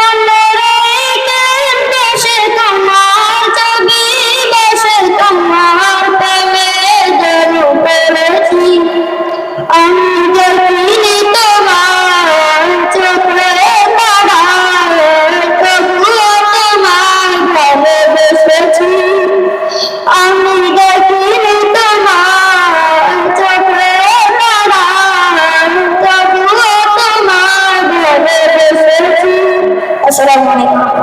মনে আসসালামু আলাইকুম।